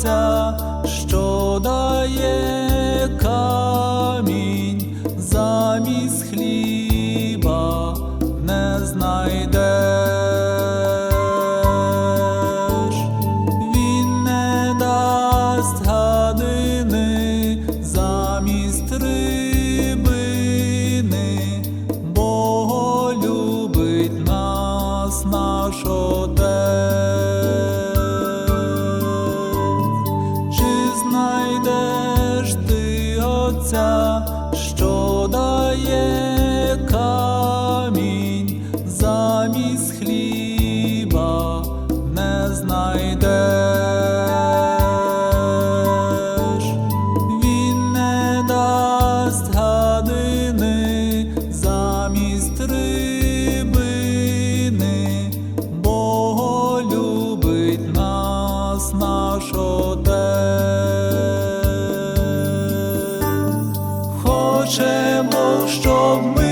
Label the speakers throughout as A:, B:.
A: серця, що дає камінь замість хліб. сонця, що дає камінь замість хліба не знайде він не дасть замість рибини, бо любить нас наш отець. of me.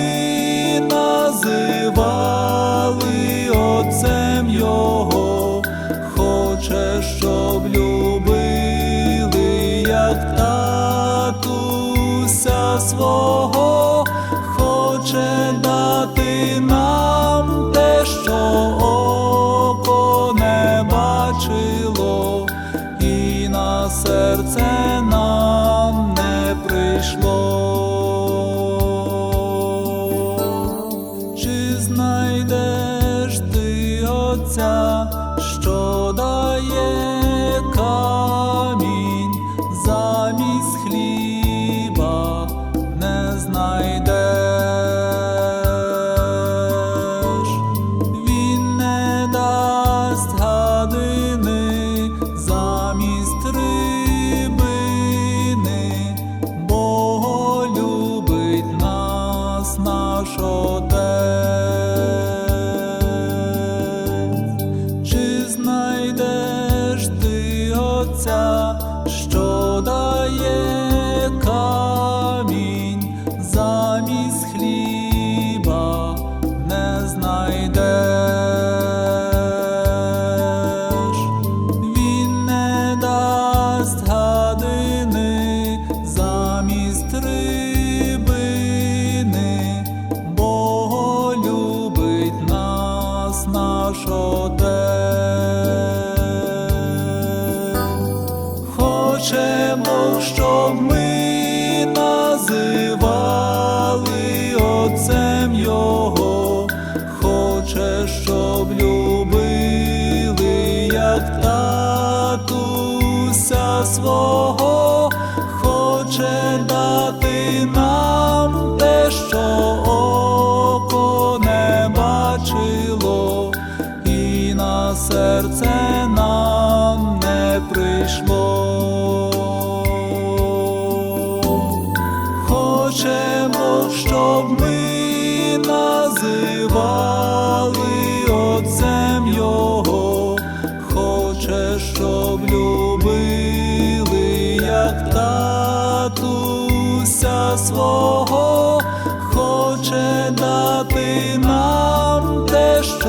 A: Отця, що дає камінь замість хліба, не знайдеш, він не дасть гадини замість рибини, бо любить нас наш Отець. Свого, хоче дати нам те, що око не бачило, і на серце нам не прийшло. Хочемо, щоб ми називали Отцем Його, хоче, щоб свого, хоче дати нам те, що